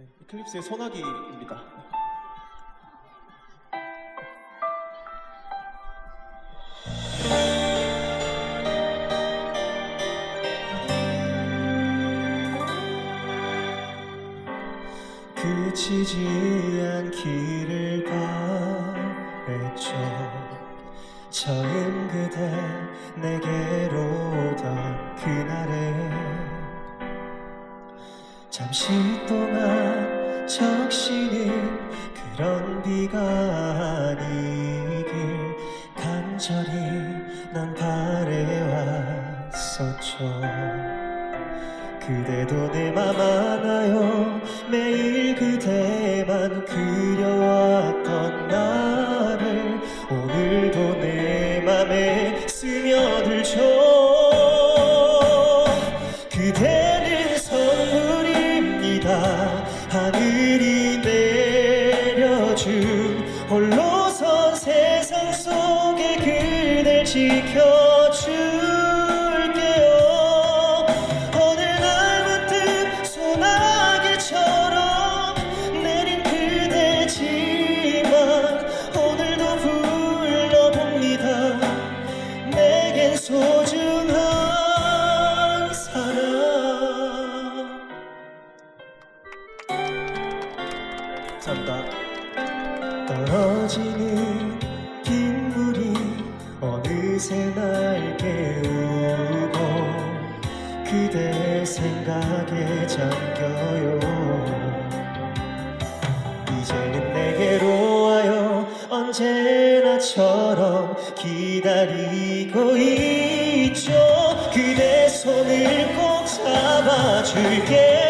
네, 이클립스의 소나기입니다. 그치지 않기를 바랬죠 처음 그대 내게로 오던 그날에 잠시 동안 적시는 그런 비가 아니길 간절히 난 바래왔었죠. 그대도 내맘 알아요. 매일 그대만 그려왔던 나를 오늘도 내 맘에 스며 하늘이 내려준 홀로 선 세상 속에 그댈 지켜 감사합니다. 떨어지는 빗물이 어느새 날 깨우고 그대 생각에 잠겨요. 이제는 내게로 와요. 언제나처럼 기다리고 있죠. 그대 손을 꼭 잡아줄게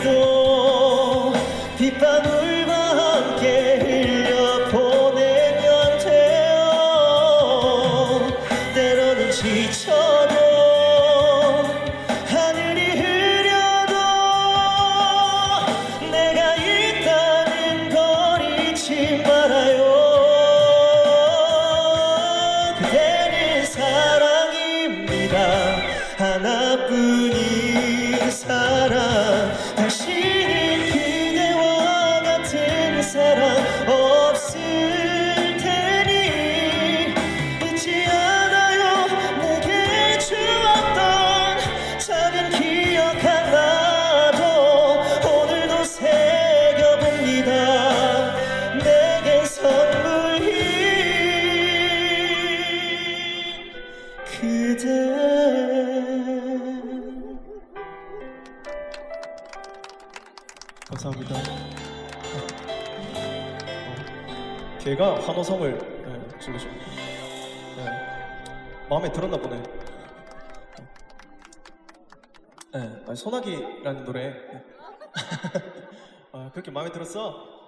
들도 빗방울 감사합니다. 어, 걔가 환호성을 네, 질러줍니다 네, 마음에 들었나 보네. 네, 아니, 소나기라는 노래. 아, 그렇게 마음에 들었어?